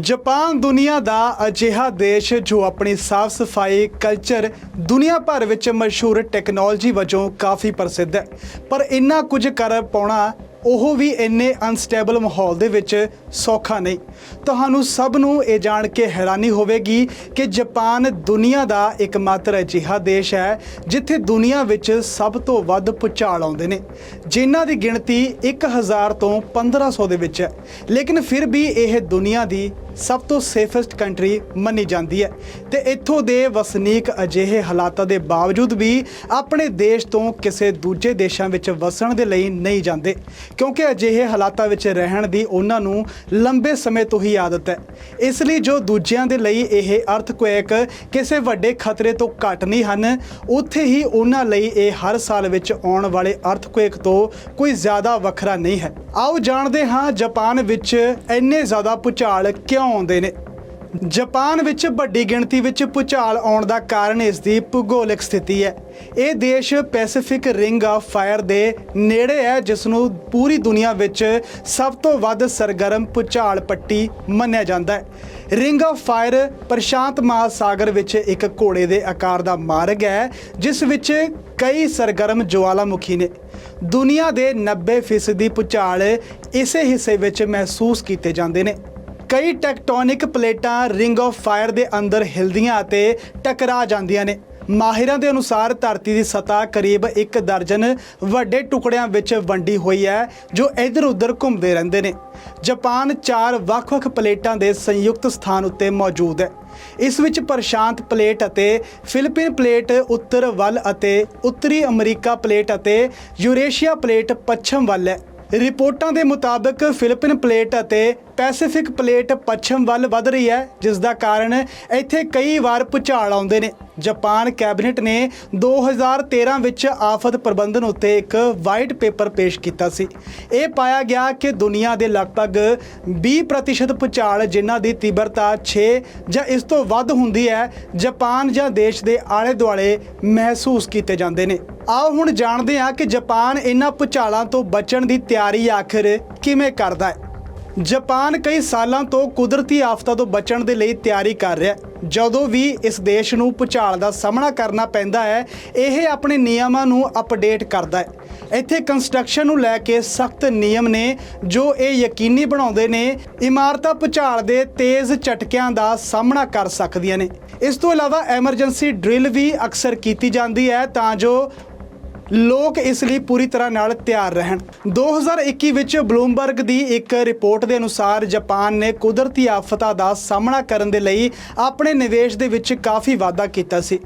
Japan ਦੁਨੀਆ ਦਾ ਅਜਿਹਾ ਦੇਸ਼ ਜੋ ਆਪਣੀ ਸਾਫ਼ ਸਫ਼ਾਈ ਕਲਚਰ ਦੁਨੀਆ ਭਰ ਵਿੱਚ ਮਸ਼ਹੂਰ ਟੈਕਨੋਲੋਜੀ ਵਜੋਂ ਕਾਫੀ ਪ੍ਰਸਿੱਧ ਹੈ। ਪਰ ਇੰਨਾ ਕੁਝ ਕਰ ਪਾਉਣਾ, ਉਹ ਵੀ ਇੰਨੇ ਅਨਸਟੇਬਲ ਮਾਹੌਲ ਦੇ ਵਿੱਚ ਸੌਖਾ ਨਹੀਂ। ਤੁਹਾਨੂੰ ਸਭ ਨੂੰ ਇਹ ਜਾਣ ਕੇ ਹੈਰਾਨੀ ਹੋਵੇਗੀ ਕਿ ਜਾਪਾਨ ਦੁਨੀਆ ਦਾ ਇੱਕਮਾਤਰ ਅਜਿਹਾ ਦੇਸ਼ ਹੈ, ਜਿੱਥੇ ਦੁਨੀਆ ਵਿੱਚ ਸਭ ਤੋਂ ਵੱਧ ਭੂਚਾਲ ਆਉਂਦੇ ਨੇ। ਜਿਨ੍ਹਾਂ ਦੀ ਗਿਣਤੀ 1000 ਤੋਂ 1500 ਦੇ ਵਿੱਚ ਹੈ। ਲੇਕਿਨ ਫਿਰ ਵੀ ਇਹ ਦੁਨੀਆ ਦੀ ਸਭ ਤੋਂ ਸੇਫੈਸਟ ਕੰਟਰੀ ਮੰਨੀ ਜਾਂਦੀ ਹੈ। ਤੇ ਇੱਥੋਂ ਦੇ ਵਸਨੀਕ ਅਜਿਹੇ ਹਾਲਾਤਾਂ ਦੇ ਬਾਵਜੂਦ ਵੀ ਆਪਣੇ ਦੇਸ਼ ਤੋਂ ਕਿਸੇ ਦੂਜੇ ਦੇਸ਼ਾਂ ਵਿੱਚ ਵਸਣ ਦੇ ਲਈ ਨਹੀਂ ਜਾਂਦੇ, ਕਿਉਂਕਿ ਅਜਿਹੇ ਹਾਲਾਤਾਂ ਵਿੱਚ ਰਹਿਣ ਦੀ ਉਹਨਾਂ ਨੂੰ ਲੰਬੇ ਸਮੇਂ ਤੋਂ ਹੀ ਆਦਤ ਹੈ। ਇਸ ਲਈ ਜੋ ਦੂਜਿਆਂ ਦੇ ਲਈ ਇਹ ਅਰਥਕੁਏਕ ਕਿਸੇ ਵੱਡੇ ਖਤਰੇ ਤੋਂ ਘੱਟ ਨਹੀਂ ਹਨ, ਉੱਥੇ ਹੀ ਉਹਨਾਂ ਲਈ ਇਹ ਹਰ ਸਾਲ ਵਿੱਚ ਆਉਣ ਵਾਲੇ ਅਰਥਕੁਏਕ ਤੋਂ ਕੋਈ ਜ਼ਿਆਦਾ ਵੱਖਰਾ ਨਹੀਂ ਹੈ। ਆਓ ਜਾਣਦੇ ਹਾਂ, ਜਾਪਾਨ ਵਿੱਚ ਇੰਨੇ ਜ਼ਿਆਦਾ ਭੂਚਾਲ ਕਿਉਂ ਆਉਂਦੇ ਨੇ? ਜਾਪਾਨ ਵਿੱਚ ਵੱਡੀ ਗਿਣਤੀ ਵਿੱਚ ਭੂਚਾਲ ਆਉਣ ਦਾ ਕਾਰਨ ਇਸ ਦੀ ਭੂਗੋਲਿਕ ਸਥਿਤੀ ਹੈ। ਇਹ ਦੇਸ਼ ਪੈਸੀਫਿਕ ਰਿੰਗ ਆਫ ਫਾਇਰ ਦੇ ਨੇੜੇ ਹੈ ਜਿਸ ਨੂੰ ਪੂਰੀ ਦੁਨੀਆ ਵਿੱਚ ਸਭ ਤੋਂ ਵੱਧ ਸਰਗਰਮ ਭੂਚਾਲ ਪੱਟੀ ਮੰਨਿਆ ਜਾਂਦਾ ਹੈ। ਰਿੰਗ ਆਫ ਫਾਇਰ ਪ੍ਰਸ਼ਾਂਤ ਮਹਾਸਾਗਰ ਵਿੱਚ ਇੱਕ ਘੋੜੇ ਦੇ ਆਕਾਰ ਦਾ ਮਾਰਗ ਹੈ, ਜਿਸ ਵਿੱਚ ਕਈ ਸਰਗਰਮ ਜਵਾਲਾਮੁਖੀ ਨੇ। ਦੁਨੀਆ ਦੇ 90% ਦੀ ਭੂਚਾਲ ਇਸੇ ਹਿੱਸੇ ਵਿੱਚ ਮਹਿਸੂਸ ਕੀਤੇ ਜਾਂਦੇ ਨੇ। ਕਈ ਟੈਕਟੋਨਿਕ ਪਲੇਟਾਂ ਰਿੰਗ ਆਫ ਫਾਇਰ ਦੇ ਅੰਦਰ ਹਿਲਦੀਆਂ ਅਤੇ ਟਕਰਾ ਜਾਂਦੀਆਂ ਨੇ। ਮਾਹਿਰਾਂ ਦੇ ਅਨੁਸਾਰ ਧਰਤੀ ਦੀ ਸਤ੍ਹਾ ਕਰੀਬ 1 ਦਰਜਨ ਵੱਡੇ ਟੁਕੜਿਆਂ ਵਿੱਚ ਵੰਡੀ ਹੋਈ ਹੈ, ਜੋ ਇੱਧਰ ਉੱਧਰ ਘੁੰਮਦੇ ਰਹਿੰਦੇ ਨੇ। ਜਾਪਾਨ ਚਾਰ ਵੱਖ-ਵੱਖ ਪਲੇਟਾਂ ਦੇ ਸੰਯੁਕਤ ਸਥਾਨ ਉੱਤੇ ਮੌਜੂਦ ਹੈ। ਇਸ ਵਿੱਚ ਪ੍ਰਸ਼ਾਂਤ ਪਲੇਟ ਅਤੇ ਫਿਲੀਪੀਨ ਪਲੇਟ, ਉੱਤਰ ਵੱਲ ਅਤੇ ਉੱਤਰੀ ਅਮਰੀਕਾ ਪਲੇਟ ਅਤੇ ਯੂਰੇਸ਼ੀਆ ਪਲੇਟ ਪੱਛਮ ਵੱਲ ਹੈ। ਰਿਪੋਰਟਾਂ ਦੇ ਮੁਤਾਬਕ ਫਿਲੀਪੀਨ ਪਲੇਟ ਅਤੇ ਪੈਸੀਫਿਕ ਪਲੇਟ ਪੱਛਮ ਵੱਲ ਵੱਧ ਰਹੀ ਹੈ, ਜਿਸ ਦਾ ਕਾਰਨ ਇੱਥੇ ਕਈ ਵਾਰ ਭੂਚਾਲ ਆਉਂਦੇ ਨੇ। ਜਾਪਾਨ ਕੈਬਨਿਟ ਨੇ 2013 ਵਿੱਚ ਆਫਤ ਪ੍ਰਬੰਧਨ ਉੱਤੇ ਇੱਕ ਵਾਈਟ ਪੇਪਰ ਪੇਸ਼ ਕੀਤਾ ਸੀ। ਇਹ ਪਾਇਆ ਗਿਆ ਕਿ ਦੁਨੀਆ ਦੇ ਲਗਭਗ 20% ਭੂਚਾਲ ਜਿਨ੍ਹਾਂ ਦੀ ਤੀਬਰਤਾ 6 ਜਾਂ ਇਸ ਤੋਂ ਵੱਧ ਹੁੰਦੀ ਹੈ, ਜਾਪਾਨ ਜਾਂ ਦੇਸ਼ ਦੇ ਆਲੇ ਦੁਆਲੇ ਮਹਿਸੂਸ ਕੀਤੇ ਜਾਂਦੇ ਨੇ। ਆਓ ਹੁਣ ਜਾਣਦੇ ਹਾਂ ਕਿ ਜਾਪਾਨ ਇਹਨਾਂ ਭੂਚਾਲਾਂ ਤੋਂ ਬਚਣ ਦੀ ਤਿਆਰੀ ਆਖਿਰ ਕਿਵੇਂ ਕਰਦਾ ਹੈ। ਜਾਪਾਨ ਕਈ ਸਾਲਾਂ ਤੋਂ ਕੁਦਰਤੀ ਆਫਤਾਂ ਤੋਂ ਬਚਣ ਦੇ ਲਈ ਤਿਆਰੀ ਕਰ ਰਿਹਾ ਹੈ। ਜਦੋਂ ਵੀ ਇਸ ਦੇਸ਼ ਨੂੰ ਭੂਚਾਲ ਦਾ ਸਾਹਮਣਾ ਕਰਨਾ ਪੈਂਦਾ ਹੈ, ਇਹ ਆਪਣੇ ਨਿਯਮਾਂ ਨੂੰ ਅਪਡੇਟ ਕਰਦਾ ਹੈ। ਇੱਥੇ ਕੰਸਟਰਕਸ਼ਨ ਨੂੰ ਲੈ ਕੇ ਸਖਤ ਨਿਯਮ ਨੇ, ਜੋ ਇਹ ਯਕੀਨੀ ਬਣਾਉਂਦੇ ਨੇ, ਇਮਾਰਤਾਂ ਭੂਚਾਲ ਦੇ ਤੇਜ਼ ਝਟਕਿਆਂ ਦਾ ਸਾਹਮਣਾ ਕਰ ਸਕਦੀਆਂ ਨੇ। ਇਸ ਤੋਂ ਇਲਾਵਾ ਐਮਰਜੈਂਸੀ ਡਰਿਲ ਵੀ ਅਕਸਰ ਕੀਤੀ ਜਾਂਦੀ ਹੈ, ਤਾਂ ਜੋ ਲੋਕ ਇਸ ਲਈ ਪੂਰੀ ਤਰ੍ਹਾਂ ਨਾਲ ਤਿਆਰ ਰਹਿਣ। 2021 ਵਿੱਚ ਬਲੂਮਬਰਗ ਦੀ ਇੱਕ ਰਿਪੋਰਟ ਦੇ ਅਨੁਸਾਰ ਜਾਪਾਨ ਨੇ ਕੁਦਰਤੀ ਆਫਤਾਂ ਦਾ ਸਾਹਮਣਾ ਕਰਨ ਦੇ ਲਈ ਆਪਣੇ ਨਿਵੇਸ਼ ਦੇ ਵਿੱਚ ਕਾਫੀ ਵਾਧਾ ਕੀਤਾ ਸੀ।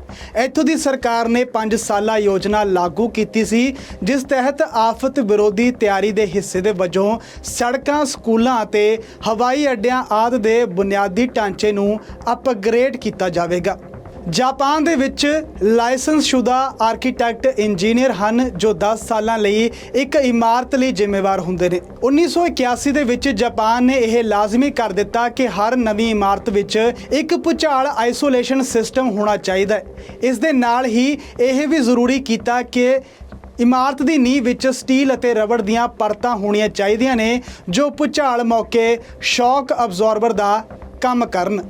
ਇੱਥੋਂ ਦੀ ਸਰਕਾਰ ਨੇ 5 ਸਾਲਾ ਯੋਜਨਾ ਲਾਗੂ ਕੀਤੀ ਸੀ, ਜਿਸ ਤਹਿਤ ਆਫਤ ਵਿਰੋਧੀ ਤਿਆਰੀ ਦੇ ਹਿੱਸੇ ਦੇ ਵਜੋਂ ਸੜਕਾਂ, ਸਕੂਲਾਂ ਅਤੇ ਹਵਾਈ ਅੱਡਿਆਂ ਆਦਿ ਦੇ ਬੁਨਿਆਦੀ ਢਾਂਚੇ ਨੂੰ ਅਪਗ੍ਰੇਡ ਕੀਤਾ ਜਾਵੇਗਾ। ਜਾਪਾਨ ਦੇ ਵਿੱਚ ਲਾਇਸੈਂਸਸ਼ੁਦਾ ਆਰਕੀਟੈਕਟ ਇੰਜੀਨੀਅਰ ਹਨ, ਜੋ 10 ਸਾਲਾਂ ਲਈ ਇੱਕ ਇਮਾਰਤ ਲਈ ਜ਼ਿੰਮੇਵਾਰ ਹੁੰਦੇ ਨੇ। 1981 ਦੇ ਵਿੱਚ ਜਾਪਾਨ ਨੇ ਇਹ ਲਾਜ਼ਮੀ ਕਰ ਦਿੱਤਾ ਕਿ ਹਰ ਨਵੀਂ ਇਮਾਰਤ ਵਿੱਚ ਇੱਕ ਭੂਚਾਲ ਆਈਸੋਲੇਸ਼ਨ ਸਿਸਟਮ ਹੋਣਾ ਚਾਹੀਦਾ ਹੈ। ਇਸ ਦੇ ਨਾਲ ਹੀ ਇਹ ਵੀ ਜ਼ਰੂਰੀ ਕੀਤਾ ਕਿ ਇਮਾਰਤ ਦੀ ਨੀਂਹ ਵਿੱਚ ਸਟੀਲ ਅਤੇ ਰਬੜ ਦੀਆਂ ਪਰਤਾਂ ਹੋਣੀਆਂ ਚਾਹੀਦੀਆਂ ਨੇ, ਜੋ ਭੂਚਾਲ ਮੌਕੇ ਸ਼ੌਕ ਅਬਜ਼ੌਰਬਰ ਦਾ ਕੰਮ ਕਰਨ।